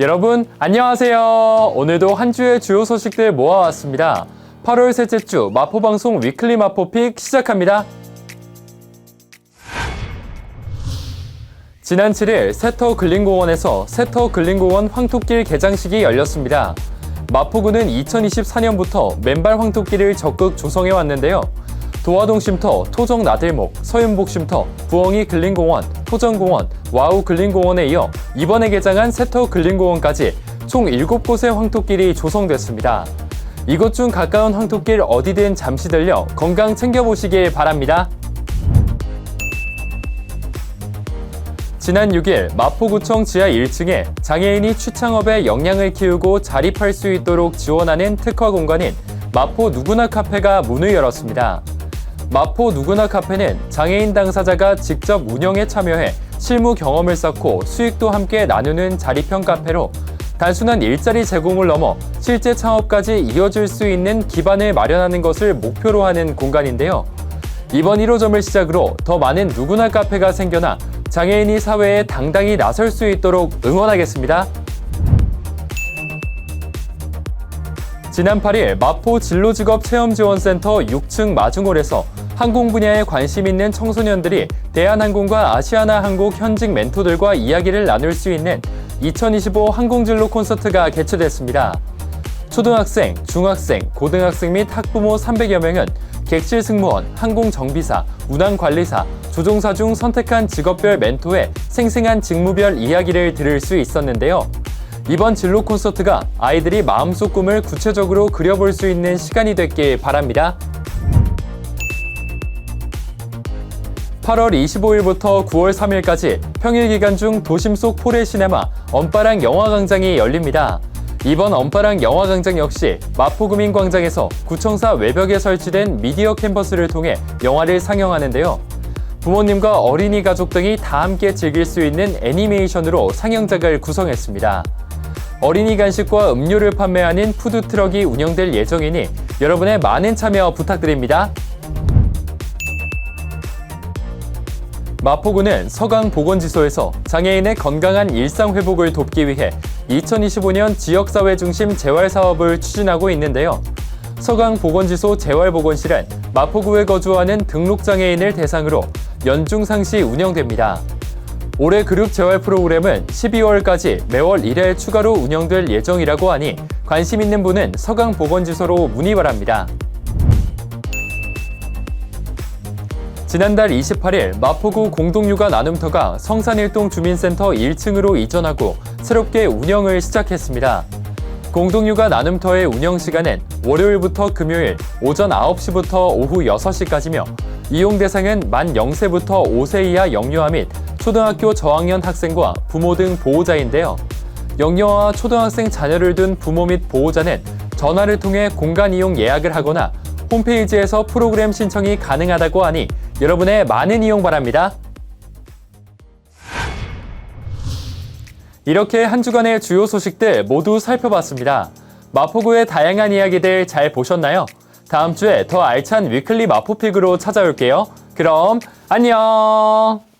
여러분 안녕하세요. 오늘도 한 주의 주요 소식들 모아왔습니다. 8월 셋째 주 마포 방송 위클리 마포픽 시작합니다. 지난 7일 세터 근린공원에서 세터 근린공원 황토길 개장식이 열렸습니다. 마포구는 2024년부터 맨발 황토길을 적극 조성해 왔는데요. 도화동 쉼터, 토정 나들목, 서윤복 쉼터, 부엉이 근린공원, 토정공원, 와우 근린공원에 이어 이번에 개장한 세터 근린공원까지 총 7곳의 황토길이 조성됐습니다. 이곳 중 가까운 황토길 어디든 잠시 들려 건강 챙겨보시길 바랍니다. 지난 6일 마포구청 지하 1층에 장애인이 취창업에 역량을 키우고 자립할 수 있도록 지원하는 특화 공간인 마포 누구나 카페가 문을 열었습니다. 마포 누구나 카페는 장애인 당사자가 직접 운영에 참여해 실무 경험을 쌓고 수익도 함께 나누는 자립형 카페로 단순한 일자리 제공을 넘어 실제 창업까지 이어질 수 있는 기반을 마련하는 것을 목표로 하는 공간인데요. 이번 1호점을 시작으로 더 많은 누구나 카페가 생겨나 장애인이 사회에 당당히 나설 수 있도록 응원하겠습니다. 지난 8일 마포 진로직업체험지원센터 6층 마중홀에서 항공 분야에 관심 있는 청소년들이 대한항공과 아시아나항공 현직 멘토들과 이야기를 나눌 수 있는 2025 항공진로 콘서트가 개최됐습니다. 초등학생, 중학생, 고등학생 및 학부모 300여 명은 객실 승무원, 항공 정비사, 운항 관리사, 조종사 중 선택한 직업별 멘토의 생생한 직무별 이야기를 들을 수 있었는데요. 이번 진로 콘서트가 아이들이 마음속 꿈을 구체적으로 그려볼 수 있는 시간이 됐길 바랍니다. 8월 25일부터 9월 3일까지 평일 기간 중 도심 속 포레 시네마 언빠랑 영화 광장이 열립니다. 이번 언빠랑 영화 광장 역시 마포구민 광장에서 구청사 외벽에 설치된 미디어 캔버스를 통해 영화를 상영하는데요. 부모님과 어린이 가족 등이 다 함께 즐길 수 있는 애니메이션으로 상영작을 구성했습니다. 어린이 간식과 음료를 판매하는 푸드트럭이 운영될 예정이니 여러분의 많은 참여 부탁드립니다. 마포구는 서강보건지소에서 장애인의 건강한 일상 회복을 돕기 위해 2025년 지역사회 중심 재활사업을 추진하고 있는데요. 서강보건지소 재활보건실은 마포구에 거주하는 등록장애인을 대상으로 연중 상시 운영됩니다. 올해 그룹 재활 프로그램은 12월까지 매월 1회 추가로 운영될 예정이라고 하니 관심 있는 분은 서강보건지소로 문의 바랍니다. 지난달 28일 마포구 공동육아 나눔터가 성산일동 주민센터 1층으로 이전하고 새롭게 운영을 시작했습니다. 공동육아 나눔터의 운영 시간은 월요일부터 금요일 오전 9시부터 오후 6시까지며 이용 대상은 만 0세부터 5세 이하 영유아 및 초등학교 저학년 학생과 부모 등 보호자인데요. 영유아와 초등학생 자녀를 둔 부모 및 보호자는 전화를 통해 공간 이용 예약을 하거나 홈페이지에서 프로그램 신청이 가능하다고 하니 여러분의 많은 이용 바랍니다. 이렇게 한 주간의 주요 소식들 모두 살펴봤습니다. 마포구의 다양한 이야기들 잘 보셨나요? 다음 주에 더 알찬 위클리 마포픽으로 찾아올게요. 그럼 안녕!